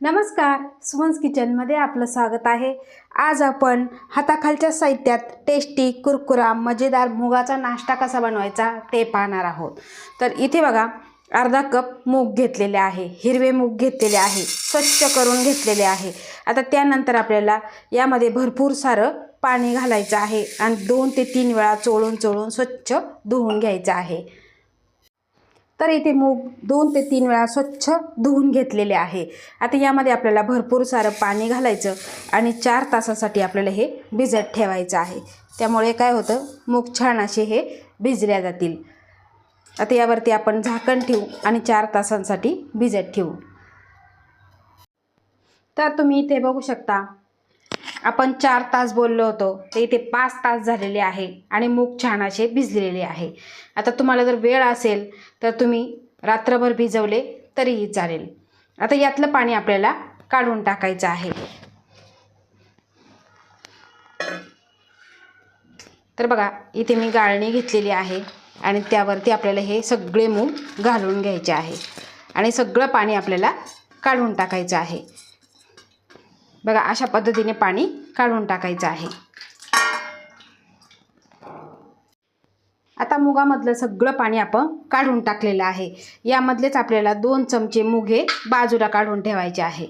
नमस्कार सुमन्स किचनमध्ये आपलं स्वागत आहे. आज आपण हाताखालच्या साहित्यात टेस्टी कुरकुरा मजेदार मुगाचा नाश्ता कसा बनवायचा ते पाहणार आहोत. तर इथे बघा अर्धा कप मूग घेतलेले आहे हिरवे मूग घेतलेले आहे स्वच्छ करून घेतलेले आहे. आता त्यानंतर आपल्याला यामध्ये भरपूर सारं पाणी घालायचं आहे आणि दोन ते तीन वेळा चोळून चोळून स्वच्छ धुवून घ्यायचं आहे. तर इथे मूग दोन ते तीन वेळा स्वच्छ धुवून घेतलेले आहे. आता यामध्ये आपल्याला भरपूर सारं पाणी घालायचं आणि चार तासासाठी आपल्याला हे भिजत ठेवायचं आहे. त्यामुळे काय होतं? मूग छान असे हे भिजल्या जातील. आता यावरती आपण झाकण ठेवू आणि चार तासांसाठी भिजत ठेवू. तर तुम्ही इथे बघू शकता आपण चार तास बोललो होतो ते इथे पाच तास झालेले आहे आणि मूग छान असे भिजलेले आहे. आता तुम्हाला जर वेळ असेल तर तुम्ही रात्रभर भिजवले तरीही चालेल. आता यातलं पाणी आपल्याला काढून टाकायचं आहे. तर बघा इथे मी गाळणी घेतलेली आहे आणि त्यावरती आपल्याला हे सगळे मूग घालून घ्यायचे आहे. आणि सगळं पाणी आपल्याला काढून टाकायचं आहे. बघा अशा पद्धतीने पाणी काढून टाकायचं आहे. आता मुगामधलं सगळं पाणी आपण काढून टाकलेलं आहे. यामधलेच आपल्याला दोन चमचे मूग हे बाजूला काढून ठेवायचे आहे.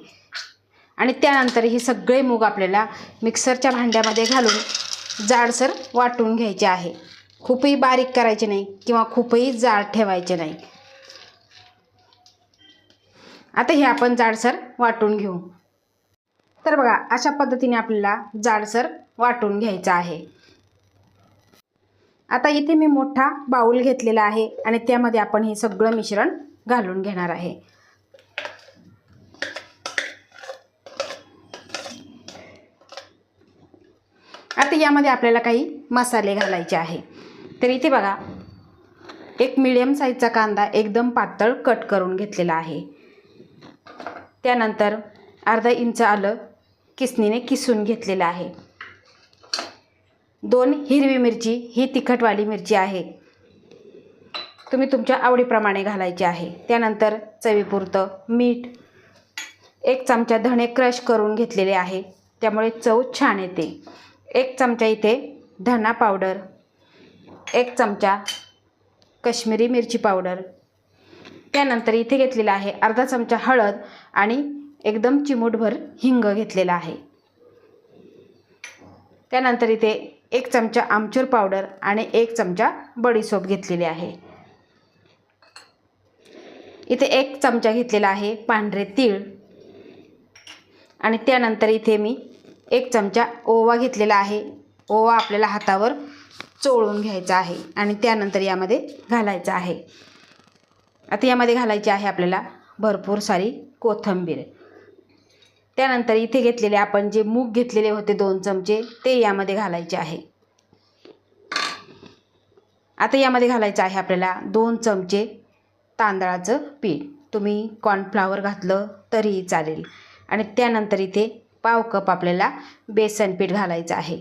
आणि त्यानंतर हे सगळे मूग आपल्याला मिक्सरच्या भांड्यामध्ये घालून जाडसर वाटून घ्यायचे आहे. खूपही बारीक करायचे नाही किंवा खूपही जाड ठेवायचे नाही. आता हे आपण जाडसर वाटून घेऊ. तर बघा अशा पद्धतीने आपल्याला जाडसर वाटून घ्यायचं आहे. आता इथे मी मोठा बाऊल घेतलेला आहे आणि त्यामध्ये आपण हे सगळं मिश्रण घालून घेणार आहे. आता यामध्ये आपल्याला काही मसाले घालायचे आहे. तर इथे बघा एक मिडियम साईजचा कांदा एकदम पातळ कट करून घेतलेला आहे. त्यानंतर अर्धा इंच आलं किसनीने किसून घेतलेलं आहे. दोन हिरवी मिरची ही तिखटवाली मिरची आहे. तुम्ही तुमच्या आवडीप्रमाणे घालायची आहे. त्यानंतर चवीपुरतं मीठ. एक चमचा धणे क्रश करून घेतलेले आहे. त्यामुळे चव छान येते. एक चमचा इथे धना पावडर. एक चमचा कश्मीरी मिरची पावडर. त्यानंतर इथे घेतलेला आहे अर्धा चमचा हळद आणि एकदम चिमूटभर हिंग घेतलेला आहे. त्यानंतर इथे एक चमचा आमचूर पावडर आणि एक चमचा बडीसोप घेतलेली आहे. इथे एक चमचा घेतलेला आहे पांढरे तीळ. आणि त्यानंतर इथे मी एक चमचा ओवा घेतलेला आहे. ओवा आपल्याला हातावर चोळून घ्यायचा आहे आणि त्यानंतर यामध्ये घालायचं आहे. आता यामध्ये घालायची आहे आपल्याला भरपूर सारी कोथिंबीर. त्यानंतर इथे घेतलेले आपण जे मूग घेतलेले होते दोन चमचे ते यामध्ये घालायचे आहे. आता यामध्ये घालायचं आहे आपल्याला दोन चमचे तांदळाचं पीठ. तुम्ही कॉर्नफ्लावर घातलं तरीही चालेल. आणि त्यानंतर इथे पाव कप आपल्याला बेसन पीठ घालायचं आहे.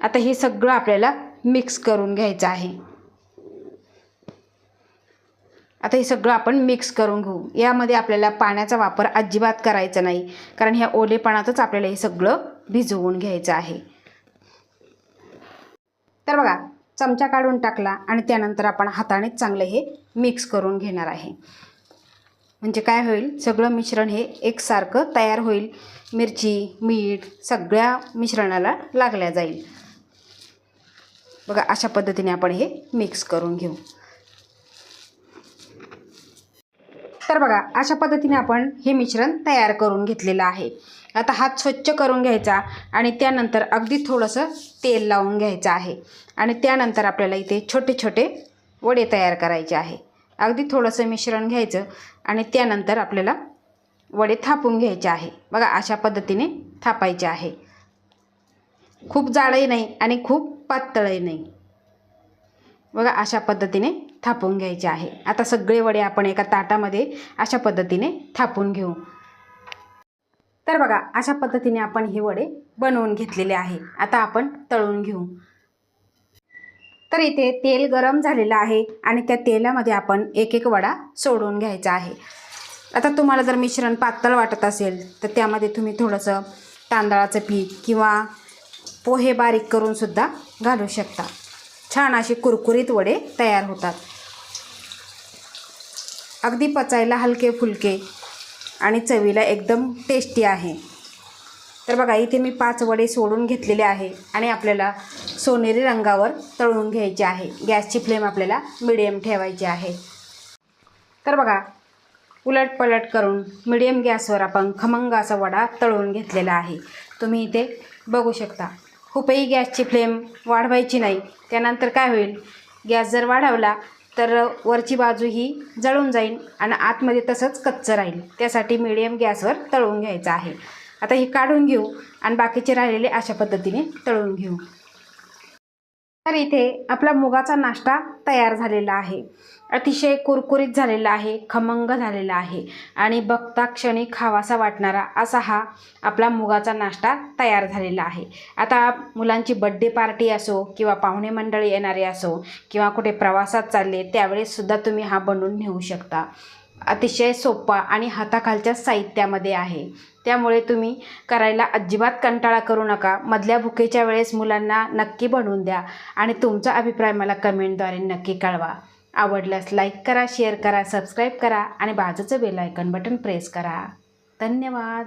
आता हे सगळं आपल्याला मिक्स करून घ्यायचं आहे. आता हे सगळं आपण मिक्स करून घेऊ. यामध्ये आपल्याला पाण्याचा वापर अजिबात करायचा नाही. कारण ह्या ओलेपणातच आपल्याला हे सगळं भिजवून घ्यायचं आहे. तर बघा चमचा काढून टाकला आणि त्यानंतर आपण हाताने चांगलं हे मिक्स करून घेणार आहे. म्हणजे काय होईल? सगळं मिश्रण हे एकसारखं तयार होईल. मिरची मीठ सगळ्या मिश्रणाला लागल्या जाईल. बघा अशा पद्धतीने आपण हे मिक्स करून घेऊ. तर बघा अशा पद्धतीने आपण हे मिश्रण तयार करून घेतलेलं आहे. आता हात स्वच्छ करून घ्यायचा आणि त्यानंतर अगदी थोडंसं तेल लावून घ्यायचं आहे. आणि त्यानंतर आपल्याला इथे छोटे छोटे वडे तयार करायचे आहे. अगदी थोडंसं मिश्रण घ्यायचं आणि त्यानंतर आपल्याला वडे थापून घ्यायचे आहे. बघा अशा पद्धतीने थापायचे आहे. खूप जाडही नाही आणि खूप पातळही नाही. बघा अशा पद्धतीने थापून घ्यायचे आहे. आता सगळे वडे आपण एका ताटामध्ये अशा पद्धतीने थापून घेऊ. तर बघा अशा पद्धतीने आपण हे वडे बनवून घेतलेले आहे. आता आपण तळून घेऊ. तर इथे तेल गरम झालेलं आहे आणि त्या तेलामध्ये आपण एक एक वडा सोडून घ्यायचा आहे. आता तुम्हाला जर मिश्रण पातळ वाटत असेल तर त्यामध्ये तुम्ही थोडंसं तांदळाचं पीठ किंवा पोहे बारीक करूनसुद्धा घालू शकता. छान असे कुरकुरीत वडे तयार होतात. अगदी पचायला हलके फुलके आणि चवीला एकदम टेस्टी आहे. तर बघा इथे मी पाच वडे सोडून घेतलेले आहे आणि आपल्याला सोनेरी रंगावर तळून घ्यायचे आहे. गॅसची फ्लेम आपल्याला मिडियम ठेवायची आहे. तर बघा उलट पलट करून मिडियम गॅसवर आपण खमंग असा वडा तळून घेतलेला आहे. तुम्ही इथे बघू शकता. खूपही गॅसची फ्लेम वाढवायची नाही. त्यानंतर काय होईल? गॅस जर वाढवला तर वरची बाजू ही जळून जाईल आणि आतमध्ये तसंच कच्चं राहील. त्यासाठी मिडियम गॅसवर तळून घ्यायचं आहे. आता ही काढून घेऊ आणि बाकीचे राहिलेले अशा पद्धतीने तळून घेऊ. तर इथे आपला मुगाचा नाश्ता तयार झालेला आहे. अतिशय कुरकुरीत झालेला आहे खमंग झालेला आहे आणि बघता क्षणी खावासा वाटणारा असा हा आपला मुगाचा नाश्ता तयार झालेला आहे. आता मुलांची बड्डे पार्टी असो किंवा पाहुणे मंडळी येणारे असो किंवा कुठे प्रवासात चालले त्यावेळेससुद्धा तुम्ही हा बनवून नेऊ शकता. अतिशय सोपा आणि हाताखालच्या साहित्यामध्ये आहे. त्यामुळे तुम्ही करायला अजिबात कंटाळा करू नका. मधल्या भुकेच्या वेळेस मुलांना नक्की बनवून द्या आणि तुमचा अभिप्राय मला कमेंटद्वारे नक्की कळवा. आवडल्यास लाईक करा शेअर करा सबस्क्राईब करा आणि बाजूचं बेल आयकन बटन प्रेस करा. धन्यवाद.